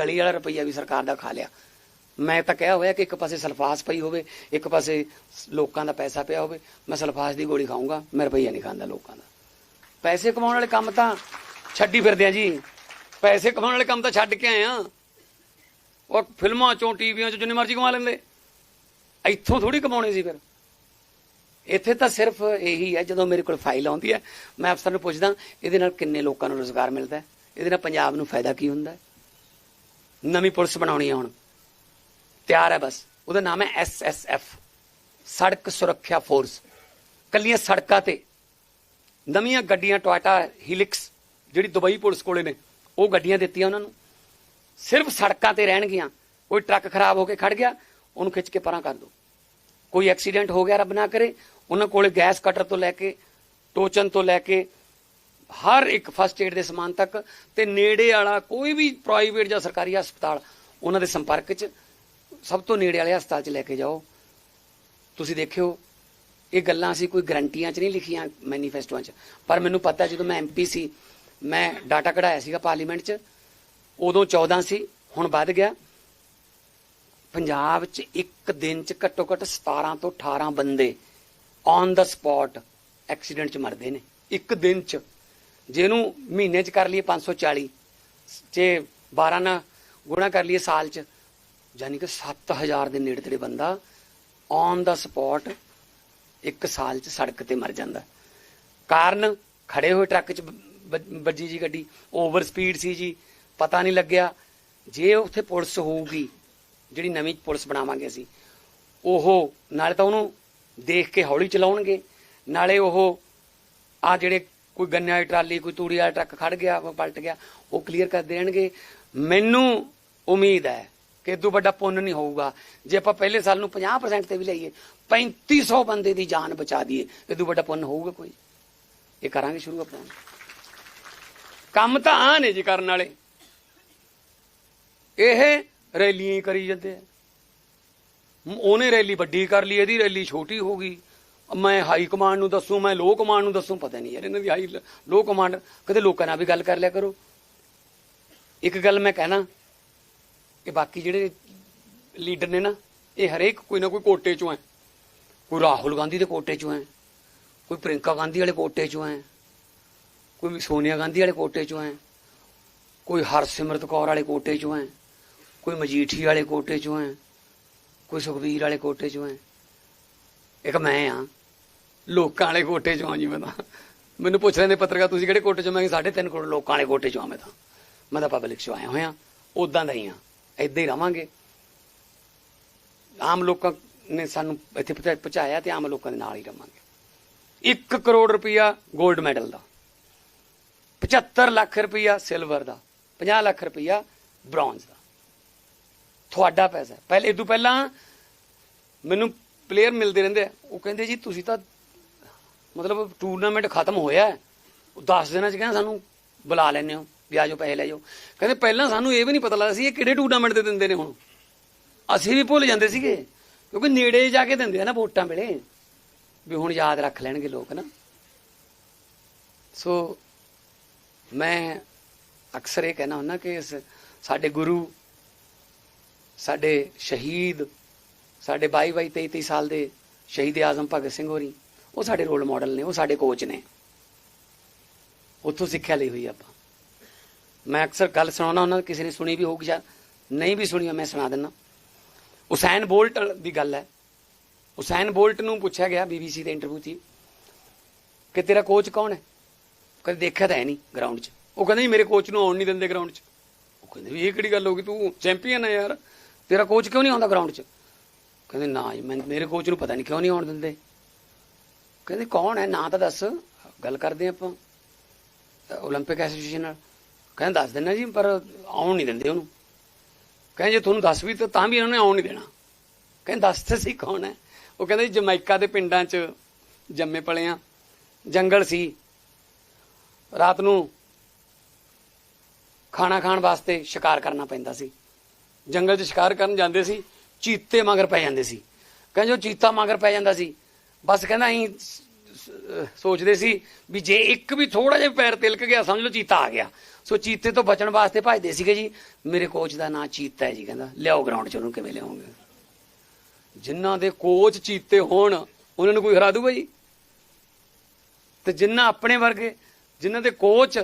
ਗਲੀ ਵਾਲਾ ਰੁਪਈਆ ਵੀ ਸਰਕਾਰ ਦਾ ਖਾ ਲਿਆ। ਮੈਂ ਤਾਂ ਕਿਹਾ ਹੋਇਆ ਕਿ ਇੱਕ ਪਾਸੇ ਸਲਫਾਸ ਪਈ ਹੋਵੇ, ਇੱਕ ਪਾਸੇ ਲੋਕਾਂ ਦਾ ਪੈਸਾ ਪਿਆ ਹੋਵੇ, ਮੈਂ ਸਲਫਾਸ ਦੀ ਗੋਲੀ ਖਾਊਂਗਾ, ਮੈਂ ਰੁਪਈਆ ਨਹੀਂ ਖਾਂਦਾ ਲੋਕਾਂ ਦਾ। ਪੈਸੇ ਕਮਾਉਣ ਵਾਲੇ ਕੰਮ ਤਾਂ ਛੱਡੀ ਫਿਰਦੇ ਆ ਜੀ। ਪੈਸੇ ਕਮਾਉਣ ਵਾਲੇ ਕੰਮ ਤਾਂ ਛੱਡ ਕੇ ਆਏ ਆ। ਉਹ ਫਿਲਮਾਂ ਚੋਂ, ਟੀਵੀਆਂ ਚੋਂ ਜਿੰਨੇ ਮਰਜ਼ੀ ਕਮਾ ਲੈਂਦੇ। ਇੱਥੋਂ ਥੋੜੀ ਕਮਾਉਣੀ ਸੀ ਫਿਰ। ਇੱਥੇ ਤਾਂ ਸਿਰਫ ਇਹੀ ਹੈ, ਜਦੋਂ ਮੇਰੇ ਕੋਲ ਫਾਈਲ ਆਉਂਦੀ ਹੈ, ਮੈਂ ਅਫਸਰ ਨੂੰ ਪੁੱਛਦਾ, ਇਹਦੇ ਨਾਲ ਕਿੰਨੇ ਲੋਕਾਂ ਨੂੰ ਰੋਜ਼ਗਾਰ ਮਿਲਦਾ ਇਹਦੇ ਨਾਲ ਪੰਜਾਬ ਨੂੰ ਫਾਇਦਾ ਕੀ ਹੁੰਦਾ ਨਵੀਂ ਪੁਲਿਸ ਬਣਾਉਣੀ ਹੈ ਹੁਣ। ਤਿਆਰ ਹੈ ਬਸ। ਉਹਦਾ ਨਾਮ ਹੈ ਐਸਐਸਐਫ ਸੜਕ ਸੁਰੱਖਿਆ ਫੋਰਸ। ਕੱਲੀਆਂ ਸੜਕਾਂ ਤੇ ਨਵੀਆਂ ਗੱਡੀਆਂ ਟੋਇਟਾ ਹਿਲਿਕਸ, ਜਿਹੜੀ ਦੁਬਈ ਪੁਲਿਸ ਕੋਲੇ ਨੇ, ਉਹ ਗੱਡੀਆਂ ਦਿੱਤੀਆਂ ਉਹਨਾਂ ਨੂੰ। ਸਿਰਫ ਸੜਕਾਂ ਤੇ ਰਹਿਣਗੀਆਂ। ਕੋਈ ਟਰੱਕ ਖਰਾਬ ਹੋ ਕੇ ਖੜ ਗਿਆ, ਉਹਨੂੰ ਖਿੱਚ ਕੇ ਪਰਾਂ ਕਰ ਦਿਓ ਕੋਈ ਐਕਸੀਡੈਂਟ ਹੋ ਗਿਆ ਰੱਬ ਨਾ ਕਰੇ, ਉਹਨਾਂ ਕੋਲੇ ਗੈਸ ਕਟਰ ਤੋਂ ਲੈ ਕੇ, ਟੋਚਨ ਤੋਂ ਲੈ ਕੇ ਹਰ ਇੱਕ ਫਸਟ ਏਡ ਦੇ ਸਮਾਨ ਤੱਕ ਤੇ ਨੇੜੇ ਵਾਲਾ ਕੋਈ ਵੀ ਪ੍ਰਾਈਵੇਟ ਜਾਂ ਸਰਕਾਰੀ ਹਸਪਤਾਲ, ਉਹਨਾਂ ਦੇ ਸੰਪਰਕ 'ਚ ਸਭ ਤੋਂ ਨੇੜੇ ਵਾਲੇ ਹਸਪਤਾਲ 'ਚ ਲੈ ਕੇ ਜਾਓ। ਤੁਸੀਂ ਦੇਖਿਓ, ਇਹ ਗੱਲਾਂ ਅਸੀਂ ਕੋਈ ਗਰੰਟੀਆਂ 'ਚ ਨਹੀਂ ਲਿਖੀਆਂ ਮੈਨੀਫੈਸਟੋਆਂ 'ਚ। ਪਰ ਮੈਨੂੰ ਪਤਾ ਜਦੋਂ ਮੈਂ ਐਮਪੀ ਸੀ, ਮੈਂ ਡਾਟਾ ਕਢਾਇਆ ਸੀਗਾ ਪਾਰਲੀਮੈਂਟ 'ਚ, ਉਦੋਂ 14 ਸੀ, ਹੁਣ ਵੱਧ ਗਿਆ। ਪੰਜਾਬ 'ਚ ਇੱਕ ਦਿਨ 'ਚ ਘੱਟੋ ਘੱਟ 17 ਤੋਂ 18 ਬੰਦੇ ਔਨ ਦਾ ਸਪੌਟ ਐਕਸੀਡੈਂਟ 'ਚ ਮਰਦੇ ਨੇ। ਇੱਕ ਦਿਨ 'ਚ। ਜਿਹਨੂੰ ਮਹੀਨੇ 'ਚ ਕਰ ਲਈਏ 540 ਜੇ 12 ਨਾਲ ਗੁਣਾ ਕਰ ਲਈਏ ਸਾਲ 'ਚ ਯਾਨੀ ਕਿ 7000 ਦੇ ਨੇੜੇ ਤੇੜੇ ਬੰਦਾ ਔਨ ਦਾ ਸਪੌਟ ਇੱਕ ਸਾਲ 'ਚ ਸੜਕ ਤੇ ਮਰ ਜਾਂਦਾ। ਕਾਰਨ ਖੜੇ ਹੋਏ ਟਰੱਕ 'ਚ ਵੱਜੀ ਜੀ ਗੱਡੀ, ਓਵਰ ਸਪੀਡ ਸੀ ਜੀ, ਪਤਾ ਨਹੀਂ ਲੱਗਿਆ। ਜੇ ਉੱਥੇ ਪੁਲਿਸ ਹੋਊਗੀ, ਜਿਹੜੀ ਨਵੀਂ ਪੁਲਿਸ ਬਣਾਵਾਂਗੇ ਅਸੀਂ, ਉਹ ਨਾਲੇ ਤਾਂ ਉਹਨੂੰ ਦੇਖ ਕੇ ਹੌਲੀ ਚਲਾਉਣਗੇ, ਨਾਲੇ ਉਹ ਆ ਜਿਹੜੇ ਕੋਈ ਗੰਨੇ ਵਾਲੀ ਟਰਾਲੀ, ਕੋਈ ਤੂੜੀ ਵਾਲਾ ਟਰੱਕ ਖੜ ਗਿਆ, ਉਹ ਪਲਟ ਗਿਆ, ਉਹ ਕਲੀਅਰ ਕਰ ਦੇਣਗੇ। ਮੈਨੂੰ ਉਮੀਦ ਹੈ ਕਿ ਇਦੋਂ ਵੱਡਾ ਪੁੰਨ ਨਹੀਂ ਹੋਊਗਾ। ਜੇ ਆਪਾਂ ਪਹਿਲੇ ਸਾਲ ਨੂੰ 50% ਤੇ ਵੀ ਲਈਏ 3500 ਬੰਦੇ ਦੀ ਜਾਨ ਬਚਾ ਦਈਏ ਇਦੋਂ ਵੱਡਾ ਪੁੰਨ ਹੋਊਗਾ ਕੋਈ। ਇਹ ਕਰਾਂਗੇ ਸ਼ੁਰੂ ਆਪਾਂ। ਕੰਮ ਤਾਂ ਆ ਨੇ ਜੀ ਕਰਨ ਵਾਲੇ। ਇਹ ਰੈਲੀਆਂ ਹੀ ਕਰੀ ਜਾਂਦੇ ਆ। ਉਹਨੇ ਰੈਲੀ ਵੱਡੀ ਕਰ ਲਈ, ਇਹਦੀ ਰੈਲੀ ਛੋਟੀ ਹੋ ਗਈ। ਮੈਂ ਹਾਈ ਕਮਾਂਡ ਨੂੰ ਦੱਸੂ, ਮੈਂ ਲੋ ਕਮਾਂਡ ਨੂੰ ਦੱਸੂ, ਪਤਾ ਨਹੀਂ ਯਾਰ, ਇਹਨਾਂ ਦੀ ਹਾਈ ਲੋ ਕਮਾਂਡ ਕਦੇ ਲੋਕਾਂ ਨਾਲ ਵੀ ਗੱਲ ਕਰ ਲਿਆ ਕਰੋ। ਇੱਕ ਗੱਲ ਮੈਂ ਕਹਿਣਾ ਕਿ ਬਾਕੀ ਜਿਹੜੇ ਲੀਡਰ ਨੇ ਨਾ, ਇਹ ਹਰੇਕ ਕੋਈ ਨਾ ਕੋਈ ਕੋਟੇ ਚੋਂ ਹੈ। ਕੋਈ ਰਾਹੁਲ ਗਾਂਧੀ ਦੇ ਕੋਟੇ ਚੋਂ ਹੈ, ਕੋਈ ਪ੍ਰਿੰਕਾ ਗਾਂਧੀ ਵਾਲੇ ਕੋਟੇ ਚੋਂ ਹੈ, ਕੋਈ ਸੋਨੀਆ ਗਾਂਧੀ ਵਾਲੇ ਕੋਟੇ ਚੋਂ ਹੈ, ਕੋਈ ਹਰਸਿਮਰਤ ਕੌਰ ਵਾਲੇ ਕੋਟੇ ਚੋਂ ਹੈ, ਕੋਈ ਮਜੀਠੀ ਵਾਲੇ ਕੋਟੇ ਚੋਂ ਹੈ, ਕੋਈ ਸੁਖਬੀਰ ਵਾਲੇ ਕੋਟੇ ਚੋਂ ਹੈ। ਇੱਕ ਮੈਂ ਆ ਲੋਕਾਂ ਵਾਲੇ ਕੋਟੇ ਚੋਂ ਆ ਜੀ ਮੈਂ ਤਾਂ। ਮੈਨੂੰ ਪੁੱਛ ਰਹੇ ਨੇ ਪੱਤਰਕਾਰ, ਤੁਸੀਂ ਕਿਹੜੇ ਕੋਟੇ ਚੋਂ? ਮੈਂ ਸਾਢੇ ਤਿੰਨ ਕਰੋੜ ਲੋਕਾਂ ਵਾਲੇ ਕੋਟੇ ਚੋਂ ਆ ਮੈਂ ਤਾਂ। ਮੈਂ ਤਾਂ ਪਬਲਿਕ ਚੋਂ ਆਇਆ ਹੋਇਆ। ਉਦਾਂ ਦਾ ਹੀ ਆ। ਏਦਾਂ ਹੀ ਰਵਾਂਗੇ। ਆਮ ਲੋਕਾਂ ਨੇ ਸਾਨੂੰ ਇੱਥੇ ਪਹੁੰਚਾ- ਪਹੁੰਚਾਇਆ ਤੇ ਆਮ ਲੋਕਾਂ ਦੇ ਨਾਲ ਹੀ ਰਵਾਂਗੇ। 1 ਕਰੋੜ ਰੁਪਇਆ 골ਡ ਮੈਡਲ ਦਾ। 75 ਲੱਖ ਰੁਪਇਆ ਸਿਲਵਰ ਦਾ। 50 ਲੱਖ ਰੁਪਇਆ ਬ੍ਰੌਂਜ਼ ਦਾ। ਤੁਹਾਡਾ ਪੈਸਾ। ਹੈ। ਪਹਿਲੇ ਇਦੋਂ ਪਹਿਲਾਂ ਮੈਨੂੰ ਪਲੇਅਰ ਮਿਲਦੇ ਰਹਿੰਦੇ ਉਹ ਕਹਿੰਦੇ ਜੀ, ਤੁਸੀਂ ਤਾਂ ਮਤਲਬ ਟੂਰਨਾਮੈਂਟ ਖਤਮ ਹੋਇਆ ਹੈ। ਉਹ 10 ਦਿਨਾਂ ਚ ਕਹਿੰਦਾ ਸਾਨੂੰ ਬੁਲਾ ਲੈਣੇ ਹੋ, ਵੀ ਆ ਜਾਓ, ਪੈਸੇ ਲੈ ਜਾਓ। ਕਹਿੰਦੇ ਪਹਿਲਾਂ ਸਾਨੂੰ ਇਹ ਵੀ ਨਹੀਂ ਪਤਾ ਲੱਗਦਾ ਸੀ ਇਹ ਕਿਹੜੇ ਟੂਰਨਾਮੈਂਟ ਤੇ ਦਿੰਦੇ ਨੇ ਹੁਣ। ਅਸੀਂ ਵੀ ਭੁੱਲ ਜਾਂਦੇ ਸੀਗੇ, ਕਿਉਂਕਿ ਨੇੜੇ ਜਾ ਕੇ ਦਿੰਦੇ ਆ ਨਾ ਵੋਟਾਂ ਵੇਲੇ। ਵੀ ਹੁਣ ਯਾਦ ਰੱਖ ਲੈਣਗੇ ਲੋਕ ਨਾ। ਸੋ ਮੈਂ ਅਕਸਰ ਇਹ ਕਹਿਣਾ ਹੁੰਦਾ ਕਿ ਸਾਡੇ ਗੁਰੂ, ਸਾਡੇ ਸ਼ਹੀਦ, ਸਾਡੇ 22 22 23 23 ਸਾਲ ਦੇ ਸ਼ਹੀਦ ਆਜ਼ਮ ਭਗਤ ਸਿੰਘ ਹੋਰੀ ਉਹ ਸਾਡੇ ਰੋਲ ਮਾਡਲ ਨੇ, ਉਹ ਸਾਡੇ ਕੋਚ ਨੇ। ਉੱਥੋਂ ਸਿੱਖਿਆ ਲਈ ਹੋਈ ਆਪਾਂ। ਮੈਂ ਅਕਸਰ ਗੱਲ ਸੁਣਾਉਣਾ ਉਹਨਾਂ ਕਿਸੇ ਨੇ ਸੁਣੀ ਵੀ ਹੋਊਗੀ ਜਾਂ ਨਹੀਂ ਵੀ ਸੁਣੀ ਮੈਂ ਸੁਣਾ ਦਿੰਦਾ। ਉਸੈਨ ਬੋਲਟ ਦੀ ਗੱਲ ਹੈ। ਉਸੈਨ ਬੋਲਟ ਨੂੰ ਪੁੱਛਿਆ ਗਿਆ ਬੀਬੀਸੀ ਦੇ ਇੰਟਰਵਿਊ 'ਚ, ਕਿ ਤੇਰਾ ਕੋਚ ਕੌਣ ਹੈ? ਕਦੇ ਦੇਖਿਆ ਤਾਂ ਹੈ ਨਹੀਂ ਗਰਾਊਂਡ 'ਚ। ਉਹ ਕਹਿੰਦਾ ਜੀ, ਮੇਰੇ ਕੋਚ ਨੂੰ ਆਉਣ ਨਹੀਂ ਦਿੰਦੇ ਗਰਾਊਂਡ 'ਚ। ਉਹ ਕਹਿੰਦੇ ਵੀ ਇਹ ਕਿਹੜੀ ਗੱਲ ਹੋ ਗਈ? ਤੂੰ ਚੈਂਪੀਅਨ ਹੈ ਯਾਰ। ਤੇਰਾ ਕੋਚ ਕਿਉਂ ਨਹੀਂ ਆਉਂਦਾ ਗਰਾਊਂਡ 'ਚ? ਕਹਿੰਦੇ, ਨਾ ਜੀ, ਮੈਂ, ਮੇਰੇ ਕੋਚ ਨੂੰ ਪਤਾ ਨਹੀਂ ਕਿਉਂ ਨਹੀਂ ਆਉਣ ਦਿੰਦੇ। ਕਹਿੰਦੇ ਕੌਣ ਹੈ ਨਾਂ ਤਾਂ ਦੱਸ ਗੱਲ ਕਰਦੇ ਆਪਾਂ 올림픽 ਐਸੋਸੀਏਸ਼ਨ ਨਾਲ ਕਹਿੰਦੇ ਦੱਸ ਦਿੰਨਾ ਜੀ ਪਰ ਆਉਣ ਨਹੀਂ ਦਿੰਦੇ ਉਹਨੂੰ ਕਹਿੰਦੇ ਜੇ ਤੁਹਾਨੂੰ ਦੱਸ ਵੀ ਤਾਂ ਤਾਂ ਵੀ ਇਹਨਾਂ ਨੇ ਆਉਣ ਨਹੀਂ ਦੇਣਾ ਕਹਿੰਦੇ ਦੱਸ ਤਾਂ ਸੀ ਕੌਣ ਹੈ ਉਹ ਕਹਿੰਦੇ ਜੀ ਜਮੈਕਾ ਦੇ ਪਿੰਡਾਂ 'ਚ ਜੰਮੇ ਪਲੇ ਆ ਜੰਗਲ ਸੀ ਰਾਤ ਨੂੰ ਖਾਣਾ ਖਾਣ ਵਾਸਤੇ ਸ਼ਿਕਾਰ ਕਰਨਾ ਪੈਂਦਾ ਸੀ ਜੰਗਲ 'ਚ ਸ਼ਿਕਾਰ ਕਰਨ ਜਾਂਦੇ ਸੀ ਚੀਤੇ ਮਗਰ ਪੈ ਜਾਂਦੇ ਸੀ ਕਹਿੰਦੇ ਜੋ ਚੀਤਾ ਮਗਰ ਪੈ ਜਾਂਦਾ ਸੀ ਬਸ ਕਹਿੰਦਾ ਅਸੀਂ ਸੋਚਦੇ ਸੀ ਵੀ ਜੇ ਇੱਕ ਵੀ ਥੋੜਾ ਜਿਹਾ ਪੈਰ ਤਿਲਕ ਗਿਆ, ਸਮਝ ਲਓ ਚੀਤਾ ਆ ਗਿਆ। ਸੋ ਚੀਤੇ ਤੋਂ ਬਚਣ ਵਾਸਤੇ ਭੱਜਦੇ ਸੀਗੇ ਜੀ। ਮੇਰੇ ਕੋਚ ਦਾ ਨਾਂ ਚੀਤਾ ਹੈ ਜੀ ਕਹਿੰਦਾ। ਲਿਆਓ ਗਰਾਊਂਡ 'ਚ ਉਹਨੂੰ ਕਿਵੇਂ ਲਿਆਉਂਗੇ। ਜਿਨ੍ਹਾਂ ਦੇ ਕੋਚ ਚੀਤੇ ਹੋਣ, ਉਹਨਾਂ ਨੂੰ ਕੋਈ ਹਰਾ ਦੂਗਾ ਜੀ? ਤੇ ਜਿਨ੍ਹਾਂ ਆਪਣੇ ਵਰਗੇ, ਜਿਨ੍ਹਾਂ ਦੇ ਕੋਚ